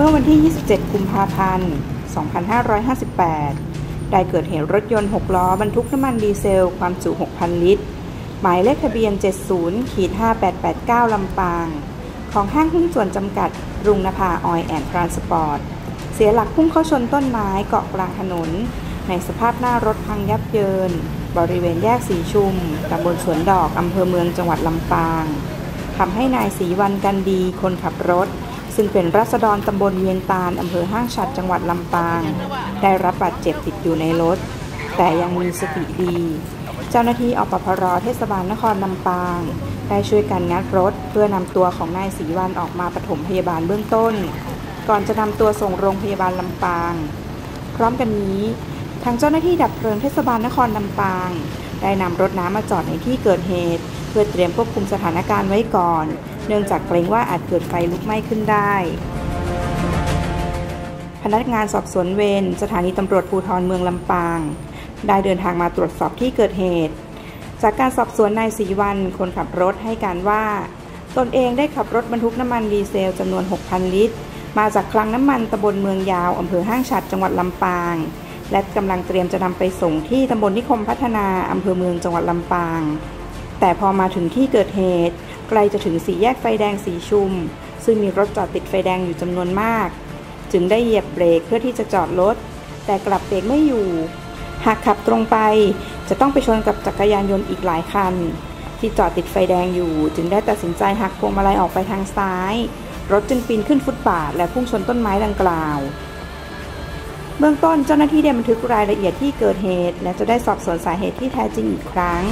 เมื่อวันที่ 27 กุมภาพันธ์ 2558 ได้เกิดเหตุรถยนต์ 6 ล้อบรรทุกน้ำมันดีเซล ความจุ 6,000 ลิตร หมายเลขทะเบียน 70ขีด5889 ลำปาง ของห้างหุ้นส่วนจำกัด รุงนภาออยแอนด์ทรานสปอร์ต เสียหลักพุ่งเข้าชนต้นไม้เกาะกลางถนน ในสภาพหน้ารถพังยับเยิน บริเวณแยกสีชุม ตำบลสวนดอก อำเภอเมืองจังหวัดลำปาง ทำให้นายศรีวันกันดี คนขับรถ ซึ่งเป็นรัษฎรตำบลเวียงตาลอำเภอห้างฉัดจังหวัดลำปาง ได้รับบาดเจ็บติดอยู่ในรถ แต่ยังมีสติดี เจ้าหน้าที่อปพรเทศบาลนครลำปาง ได้ช่วยกันงัดรถ เพื่อนำตัวของนายศรีวันออกมาปฐมพยาบาลเบื้องต้น ก่อนจะนำตัวส่งโรงพยาบาลลำปาง พร้อมกันนี้ ทางเจ้าหน้าที่ดับเพลิงเทศบาลนครลำปาง ได้นำรถน้ำมาจอดในที่เกิดเหตุ เพื่อเตรียมควบคุมสถานการณ์ไว้ก่อน เนื่องจากเกรงว่าอาจเกิดไฟลุกไหม้ขึ้นได้ พนักงานสอบสวนเวรสถานีตำรวจภูธรเมืองลำปาง ได้เดินทางมาตรวจสอบที่เกิดเหตุ จากการสอบสวนนายศรีวันคนขับรถให้การว่า ตนเองได้ขับรถบรรทุกน้ำมันดีเซลจำนวน 6,000 ลิตร มาจากคลังน้ำมันตำบลเมืองยาวอำเภอห้างฉัดจังหวัดลำปางและกำลังเตรียมจะนำไปส่งที่ตำบลนิคมพัฒนาอำเภอเมืองจังหวัดลำปาง แต่พอมาถึงที่เกิดเหตุ ใกล้จะถึงสี่แยกไฟแดงสีชุม ซึ่งมีรถจอดติดไฟแดงอยู่จำนวนมาก จึงได้เหยียบเบรกเพื่อที่จะจอดรถ แต่กลับเบรกไม่อยู่ หากขับตรงไปจะต้องไปชนกับจักรยานยนต์อีกหลายคัน ที่จอดติดไฟแดงอยู่ จึงได้ตัดสินใจหักพวงมาลัยออกไปทางซ้าย รถจึงปีนขึ้นฟุตบาทและพุ่งชนต้นไม้ดังกล่าว เบื้องต้นเจ้าหน้าที่ได้บันทึกรายละเอียดที่เกิดเหตุ และจะได้สอบสวนสาเหตุที่แท้จริงอีกครั้ง